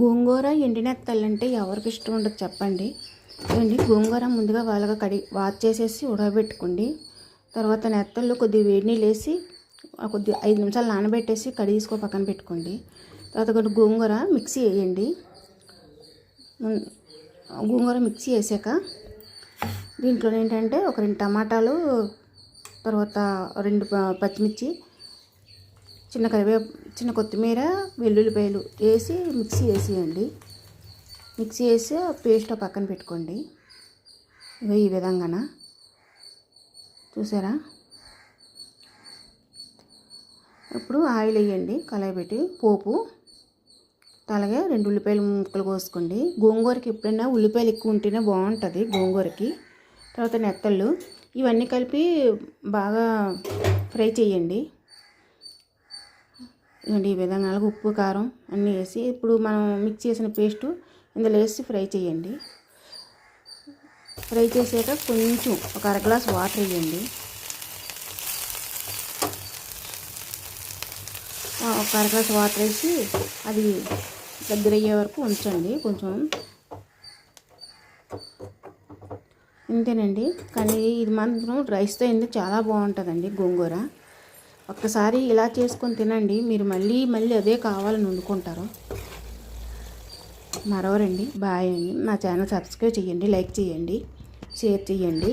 గోంగూర ఎండినెత్తలంటే ఎవరికి ఇష్టం ఉండదు చెప్పండి. ఏంటి గోంగూర ముందుగా వాళ్ళగా కడి వాచ్ చేసేసి ఉడకబెట్టుకోండి తర్వాత నెత్తళ్ళు కొద్దిగా వేడి నీళ్ళు వేసి కొద్ది ఐదు నిమిషాలు నానబెట్టేసి కడిగేసుకో పక్కన పెట్టుకోండి. తర్వాత కొన్ని గోంగూర మిక్సీ వేయండి. గోంగూర మిక్సీ వేసాక దీంట్లో ఏంటంటే ఒక రెండు టమాటాలు తర్వాత రెండు పచ్చిమిర్చి చిన్న కరివే చిన్న కొత్తిమీర వెల్లుల్లిపాయలు వేసి మిక్సీ వేసేయండి. మిక్సీ వేసి పేస్ట్ పక్కన పెట్టుకోండి. ఇగో ఈ విధంగాన. చూసారా? ఇప్పుడు ఆయిల్ వేయండి కళాయి పెట్టి పోపు. అలాగే రెండు ఉల్లిపాయలు ముక్కలు కోసుకోండి. గోంగూరకి ఎప్పుడైనా ఉల్లిపాయలు ఎక్కువ ఉంటేనే బాగుంటుంది గోంగూరకి. తర్వాత నెత్తళ్ళు. ఇవన్నీ కలిపి బాగా ఫ్రై చేయండి. ఇదండి ఈ విధంగా అలాగే ఉప్పు కారం అన్నీ వేసి ఇప్పుడు మనం మిక్స్ చేసిన పేస్టు ఇందులో వేసి ఫ్రై చేయండి. ఫ్రై చేసాక కొంచెం ఒక అర గ్లాస్ వాటర్ వేయండి. ఒక అర గ్లాస్ వాటర్ వేసి అది దగ్గర అయ్యే వరకు ఉంచండి కొంచెం. ఇంతేనండి. కానీ ఇది మాత్రం రైస్తో ఎందుకు చాలా బాగుంటుందండి గోంగూర. ఒక్కసారి ఇలా చేసుకొని తినండి. మీరు మళ్ళీ మళ్ళీ అదే కావాలని వండుకుంటారు. మరవరండి. బాయ్ అండి. నా ఛానల్ సబ్స్క్రైబ్ చేయండి. లైక్ చేయండి. షేర్ చేయండి.